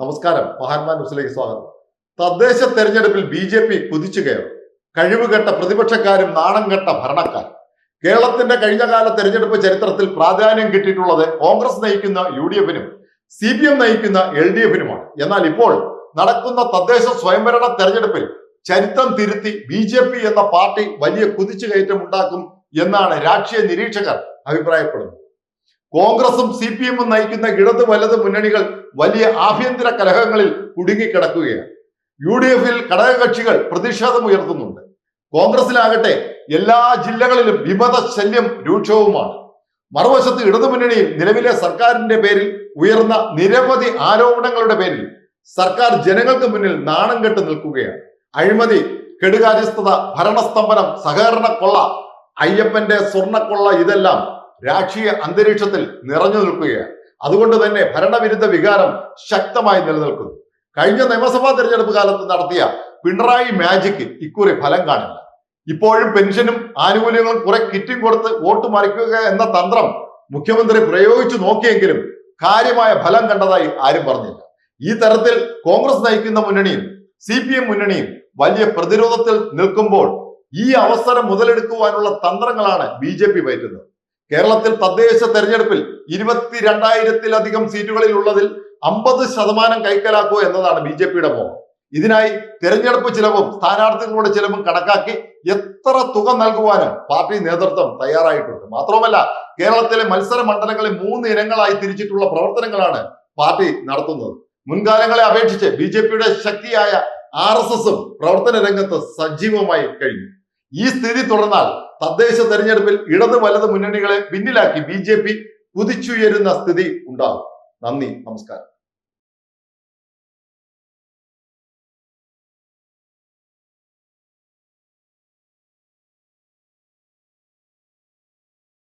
നമസ്കാരം മഹാത്മാ ന്യൂസിലേക്ക് സ്വാഗതം. തദ്ദേശ തെരഞ്ഞെടുപ്പിൽ ബി ജെ പി കുതിച്ചു കയറും. കഴിവുകെട്ട പ്രതിപക്ഷക്കാരും നാണം കെട്ട ഭരണക്കാർ കേരളത്തിന്റെ കഴിഞ്ഞകാല തെരഞ്ഞെടുപ്പ് ചരിത്രത്തിൽ പ്രാധാന്യം കിട്ടിയിട്ടുള്ളത് കോൺഗ്രസ് നയിക്കുന്ന യു ഡി എഫിനും സി പി എം നയിക്കുന്ന എൽ ഡി എഫിനുമാണ്. എന്നാൽ ഇപ്പോൾ നടക്കുന്ന തദ്ദേശ സ്വയംഭരണ തെരഞ്ഞെടുപ്പിൽ ചരിത്രം തിരുത്തി ബി ജെ പി എന്ന പാർട്ടി വലിയ കുതിച്ചു കയറ്റം ഉണ്ടാക്കും എന്നാണ് രാഷ്ട്രീയ നിരീക്ഷകർ അഭിപ്രായപ്പെടുന്നത്. കോൺഗ്രസും സി പി എമ്മും നയിക്കുന്ന ഇടത് വലത് മുന്നണികൾ വലിയ ആഭ്യന്തര കലഹങ്ങളിൽ കുടുങ്ങിക്കിടക്കുകയാണ്. യു ഡി എഫിൽ ഘടകകക്ഷികൾ പ്രതിഷേധം ഉയർത്തുന്നുണ്ട് കോൺഗ്രസിലാകട്ടെ എല്ലാ ജില്ലകളിലും വിമത ശല്യം രൂക്ഷവുമാണ്. മറുവശത്ത് ഇടതുമുന്നണിയിൽ നിലവിലെ സർക്കാരിന്റെ പേരിൽ ഉയർന്ന നിരവധി ആരോപണങ്ങളുടെ പേരിൽ സർക്കാർ ജനങ്ങൾക്ക് മുന്നിൽ നാണം കെട്ട് നിൽക്കുകയാണ്. അഴിമതി കെടുകാര്യസ്ഥത ഭരണസ്തംഭനം സഹകരണ കൊള്ള അയ്യപ്പന്റെ സ്വർണക്കൊള്ള ഇതെല്ലാം രാഷ്ട്രീയ അന്തരീക്ഷത്തിൽ നിറഞ്ഞു നിൽക്കുകയാണ്. അതുകൊണ്ട് തന്നെ ഭരണവിരുദ്ധ വികാരം ശക്തമായി നിലനിൽക്കുന്നു. കഴിഞ്ഞ നിയമസഭാ തെരഞ്ഞെടുപ്പ് കാലത്ത് നടത്തിയ പിണറായി മാജിക്ക് ഇക്കുറി ഫലം കാണില്ല. ഇപ്പോഴും പെൻഷനും ആനുകൂല്യങ്ങളും കുറെ കിറ്റും കൊടുത്ത് വോട്ട് മറിക്കുക എന്ന തന്ത്രം മുഖ്യമന്ത്രി പ്രയോഗിച്ചു നോക്കിയെങ്കിലും കാര്യമായ ഫലം കണ്ടതായി ആരും പറഞ്ഞില്ല. ഈ തരത്തിൽ കോൺഗ്രസ് നയിക്കുന്ന മുന്നണിയും സി പി എം മുന്നണിയും വലിയ പ്രതിരോധത്തിൽ നിൽക്കുമ്പോൾ ഈ അവസരം മുതലെടുക്കുവാനുള്ള തന്ത്രങ്ങളാണ് ബി ജെ പി പയറ്റുന്നത് കേരളത്തിൽ തദ്ദേശ തെരഞ്ഞെടുപ്പിൽ ഇരുപത്തിരണ്ടായിരത്തിലധികം സീറ്റുകളിൽ ഉള്ളതിൽ അമ്പത് ശതമാനം കൈക്കലാക്കുക എന്നതാണ് ബി ജെ പിയുടെ മോഹം. ഇതിനായി തെരഞ്ഞെടുപ്പ് ചിലവും സ്ഥാനാർത്ഥികളുടെ ചിലവും കണക്കാക്കി എത്ര തുക നൽകുവാനും പാർട്ടി നേതൃത്വം തയ്യാറായിട്ടുണ്ട്. മാത്രവുമല്ല കേരളത്തിലെ മത്സര മണ്ഡലങ്ങളെ മൂന്ന് ഇനങ്ങളായി തിരിച്ചിട്ടുള്ള പ്രവർത്തനങ്ങളാണ് പാർട്ടി നടത്തുന്നത്. മുൻകാലങ്ങളെ അപേക്ഷിച്ച് ബി ശക്തിയായ ആർ പ്രവർത്തന രംഗത്ത് സജീവമായി കഴിഞ്ഞു. ഈ സ്ഥിതി തുടർന്നാൽ തദ്ദേശ തെരഞ്ഞെടുപ്പിൽ ഇടത് വലത് മുന്നണികളെ പിന്നിലാക്കി ബി ജെ പി കുതിച്ചുയരുന്ന സ്ഥിതി ഉണ്ടാകും. നന്ദി നമസ്കാരം.